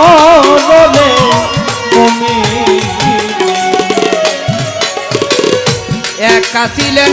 চরণে একা ছিলেন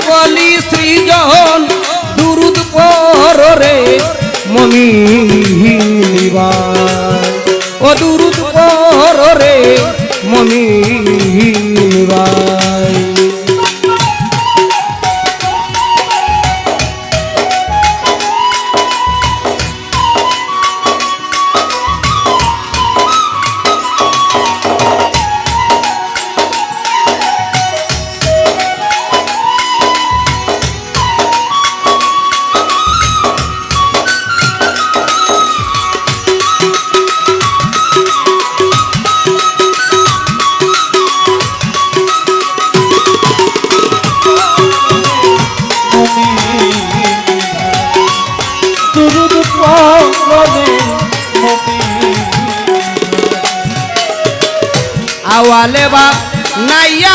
কলি সৃজন দুরুদ পরে মমি ও দুরুদ পরে মমি নিবাস বলে বাপ নাইয়া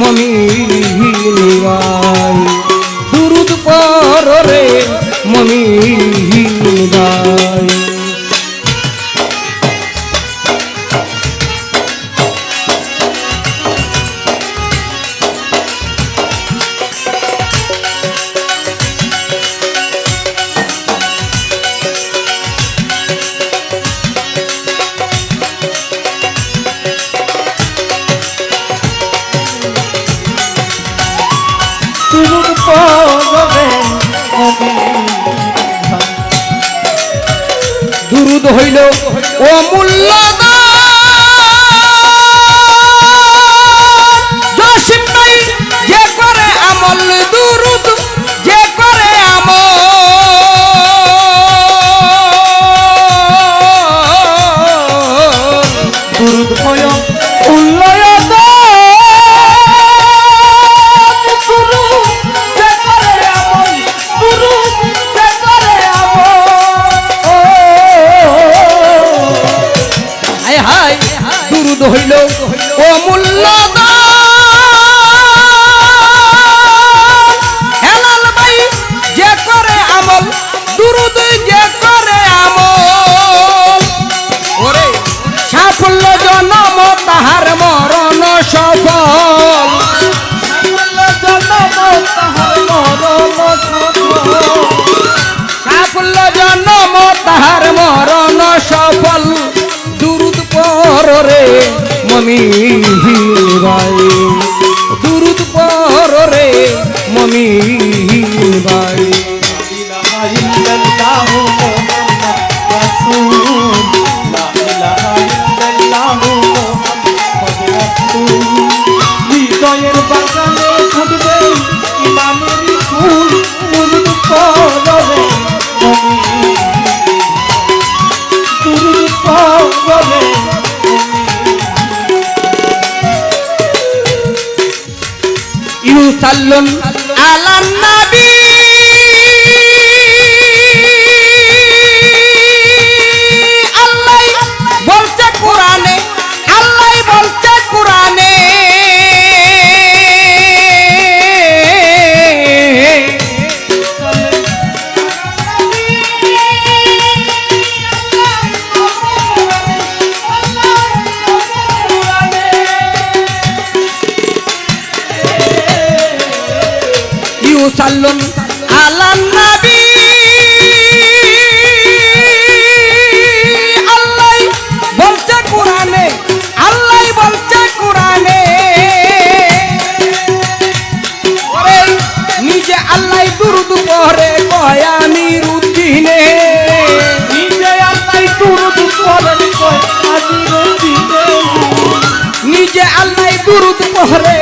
মমি নিবাই দুরুদ পরে মমি নিবাই হইল অমূল্য আমি ইউসাল্লুন আলান ইউসাল্লুন আলান নবী। আল্লাহ বলছে কোরআনে আল্লাহ বলছে কোরআনে। ওরে নিজে আল্লাহ দুরুদ কয় নিজে আল্লাহ কয় নিজে আল্লাহ পড়ে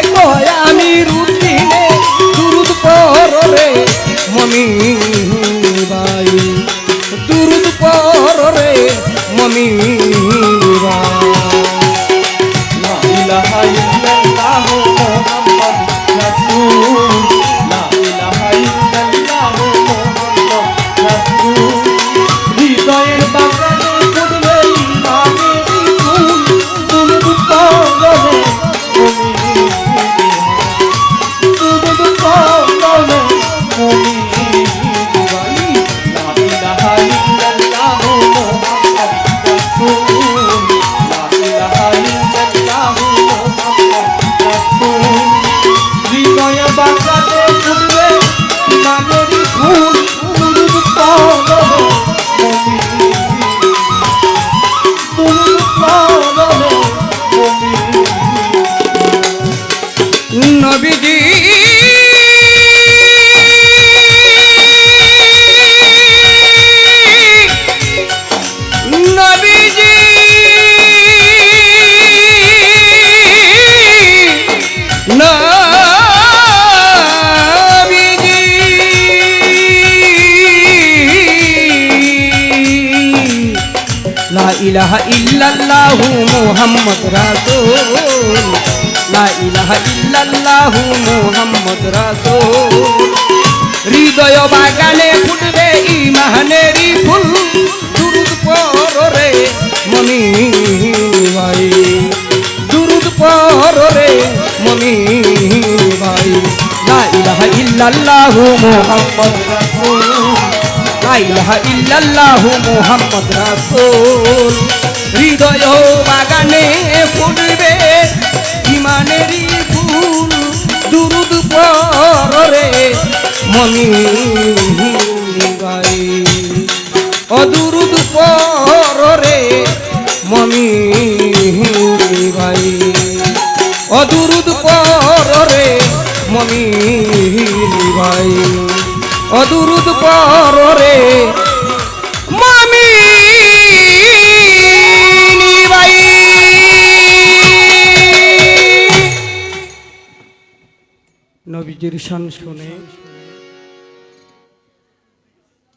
মুহাম্মদ রাসূল। লা ইলাহা ইল্লাল্লাহু মুহাম্মদ রাসূল। হৃদয় বাগানে ফুটবে ইমানেরই ফুল দুরুদ পরে মনি ভাই দুরুদ পরে মনি ভাই লা ইলাহা ইল্লাল্লাহু মুহাম্মদ রাসূল। লা ইলাহা ইল্লাল্লাহু মুহাম্মদ রাসূল। হৃদয় বাগানে ফুটবে, ইমানেরই ফুল দুরুদ পরে মনি গাই অদুরুদ পরে মনি গাই অদুরুদ পরে মনি ভাই অদুরুদ পরে নবীজির শান শুনে